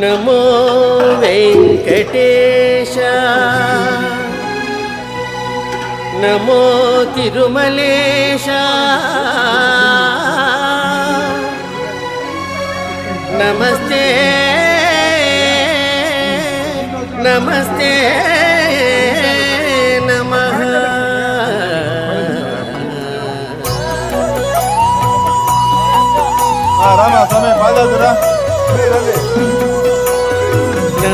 నమో వెంకటేశ. నమో తిరుమలేశ. నమస్తే. నమస్తే. నమః. రామా స్వామి బాగాదురా